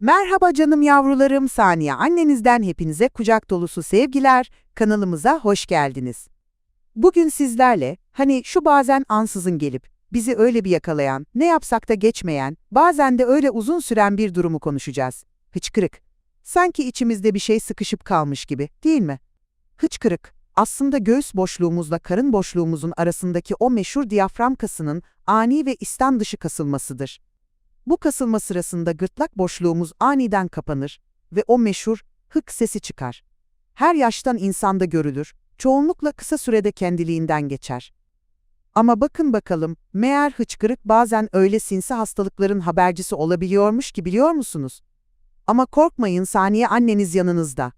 Merhaba canım yavrularım, Saniye annenizden hepinize kucak dolusu sevgiler, kanalımıza hoş geldiniz. Bugün sizlerle, hani şu bazen ansızın gelip, bizi öyle bir yakalayan, ne yapsak da geçmeyen, bazen de öyle uzun süren bir durumu konuşacağız. Hıçkırık. Sanki içimizde bir şey sıkışıp kalmış gibi, değil mi? Hıçkırık, aslında göğüs boşluğumuzla karın boşluğumuzun arasındaki o meşhur diyafram kasının ani ve istem dışı kasılmasıdır. Bu kasılma sırasında gırtlak boşluğumuz aniden kapanır ve o meşhur hık sesi çıkar. Her yaştan insanda görülür, çoğunlukla kısa sürede kendiliğinden geçer. Ama bakın bakalım, meğer hıçkırık bazen öyle sinsi hastalıkların habercisi olabiliyormuş ki biliyor musunuz? Ama korkmayın saniye anneniz yanınızda.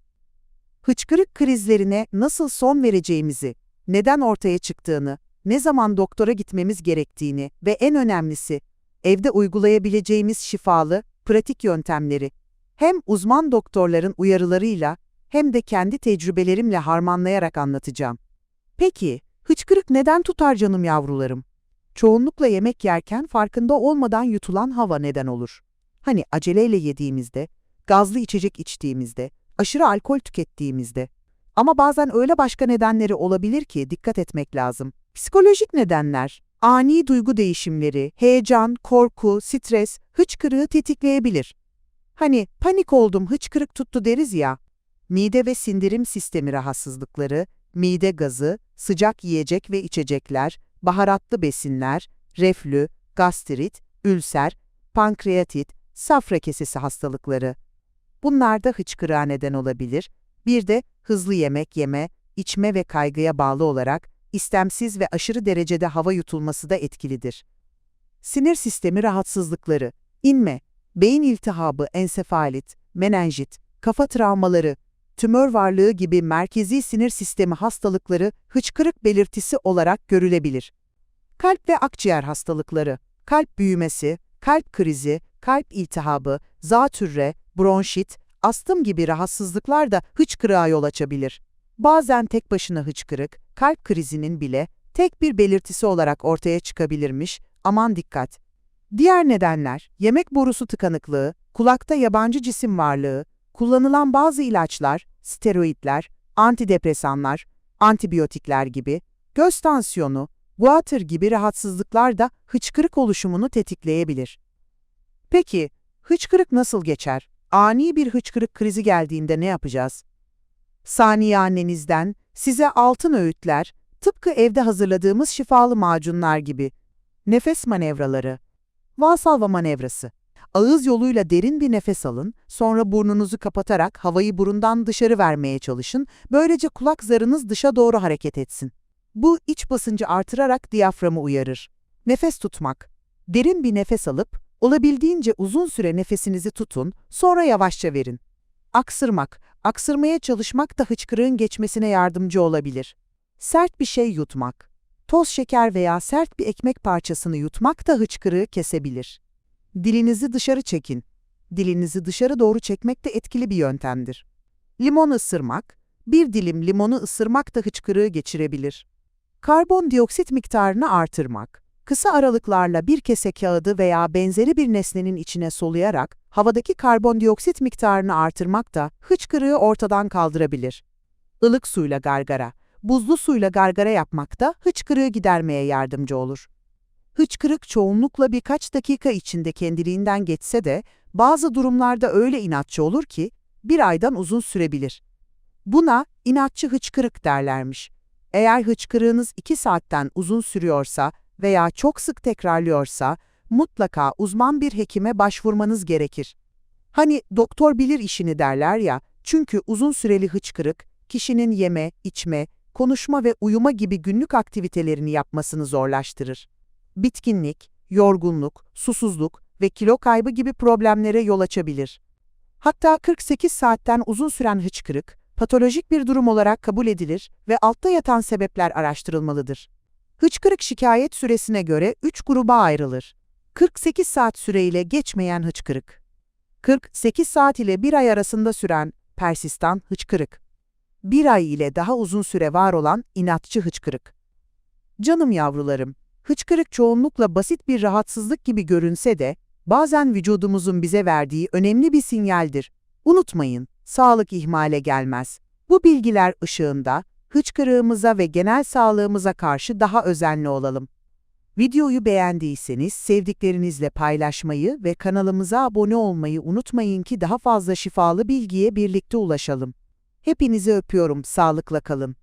Hıçkırık krizlerine nasıl son vereceğimizi, neden ortaya çıktığını, ne zaman doktora gitmemiz gerektiğini ve en önemlisi, evde uygulayabileceğimiz şifalı, pratik yöntemleri hem uzman doktorların uyarılarıyla hem de kendi tecrübelerimle harmanlayarak anlatacağım. Peki, hıçkırık neden tutar canım yavrularım? Çoğunlukla yemek yerken farkında olmadan yutulan hava neden olur. Hani aceleyle yediğimizde, gazlı içecek içtiğimizde, aşırı alkol tükettiğimizde. Ama bazen öyle başka nedenleri olabilir ki dikkat etmek lazım. Psikolojik nedenler, ani duygu değişimleri, heyecan, korku, stres, hıçkırığı tetikleyebilir. Hani panik oldum, hıçkırık tuttu deriz ya. Mide ve sindirim sistemi rahatsızlıkları, mide gazı, sıcak yiyecek ve içecekler, baharatlı besinler, reflü, gastrit, ülser, pankreatit, safra kesesi hastalıkları. Bunlar da hıçkırığa neden olabilir. Bir de hızlı yemek yeme, içme ve kaygıya bağlı olarak istemsiz ve aşırı derecede hava yutulması da etkilidir. Sinir sistemi rahatsızlıkları, inme, beyin iltihabı, ensefalit, menenjit, kafa travmaları, tümör varlığı gibi merkezi sinir sistemi hastalıkları hıçkırık belirtisi olarak görülebilir. Kalp ve akciğer hastalıkları, kalp büyümesi, kalp krizi, kalp iltihabı, zatürre, bronşit, astım gibi rahatsızlıklar da hıçkırığa yol açabilir. Bazen tek başına hıçkırık, kalp krizinin bile tek bir belirtisi olarak ortaya çıkabilirmiş, aman dikkat. Diğer nedenler, yemek borusu tıkanıklığı, kulakta yabancı cisim varlığı, kullanılan bazı ilaçlar, steroidler, antidepresanlar, antibiyotikler gibi, göz tansiyonu, guatr gibi rahatsızlıklar da hıçkırık oluşumunu tetikleyebilir. Peki, hıçkırık nasıl geçer? Ani bir hıçkırık krizi geldiğinde ne yapacağız? Saniye annenizden size altın öğütler, tıpkı evde hazırladığımız şifalı macunlar gibi. Nefes manevraları. Valsalva manevrası. Ağız yoluyla derin bir nefes alın, sonra burnunuzu kapatarak havayı burundan dışarı vermeye çalışın, böylece kulak zarınız dışa doğru hareket etsin. Bu iç basıncı artırarak diyaframı uyarır. Nefes tutmak. Derin bir nefes alıp, olabildiğince uzun süre nefesinizi tutun, sonra yavaşça verin. Aksırmak. Aksırmaya çalışmak da hıçkırığın geçmesine yardımcı olabilir. Sert bir şey yutmak. Toz şeker veya sert bir ekmek parçasını yutmak da hıçkırığı kesebilir. Dilinizi dışarı çekin. Dilinizi dışarı doğru çekmek de etkili bir yöntemdir. Limon ısırmak, bir dilim limonu ısırmak da hıçkırığı geçirebilir. Karbondioksit miktarını artırmak. Kısa aralıklarla bir kese kağıdı veya benzeri bir nesnenin içine soluyarak havadaki karbondioksit miktarını artırmak da hıçkırığı ortadan kaldırabilir. Ilık suyla gargara, buzlu suyla gargara yapmak da hıçkırığı gidermeye yardımcı olur. Hıçkırık çoğunlukla birkaç dakika içinde kendiliğinden geçse de bazı durumlarda öyle inatçı olur ki bir aydan uzun sürebilir. Buna inatçı hıçkırık derlermiş. Eğer hıçkırığınız iki saatten uzun sürüyorsa veya çok sık tekrarlıyorsa, mutlaka uzman bir hekime başvurmanız gerekir. Hani doktor bilir işini derler ya, çünkü uzun süreli hıçkırık, kişinin yeme, içme, konuşma ve uyuma gibi günlük aktivitelerini yapmasını zorlaştırır. Bitkinlik, yorgunluk, susuzluk ve kilo kaybı gibi problemlere yol açabilir. Hatta 48 saatten uzun süren hıçkırık, patolojik bir durum olarak kabul edilir ve altta yatan sebepler araştırılmalıdır. Hıçkırık şikayet süresine göre 3 gruba ayrılır. 48 saat süreyle geçmeyen hıçkırık. 48 saat ile 1 ay arasında süren persistan hıçkırık. 1 ay ile daha uzun süre var olan inatçı hıçkırık. Canım yavrularım, hıçkırık çoğunlukla basit bir rahatsızlık gibi görünse de bazen vücudumuzun bize verdiği önemli bir sinyaldir. Unutmayın, sağlık ihmale gelmez. Bu bilgiler ışığında hıçkırığımıza ve genel sağlığımıza karşı daha özenli olalım. Videoyu beğendiyseniz sevdiklerinizle paylaşmayı ve kanalımıza abone olmayı unutmayın ki daha fazla şifalı bilgiye birlikte ulaşalım. Hepinizi öpüyorum, sağlıkla kalın.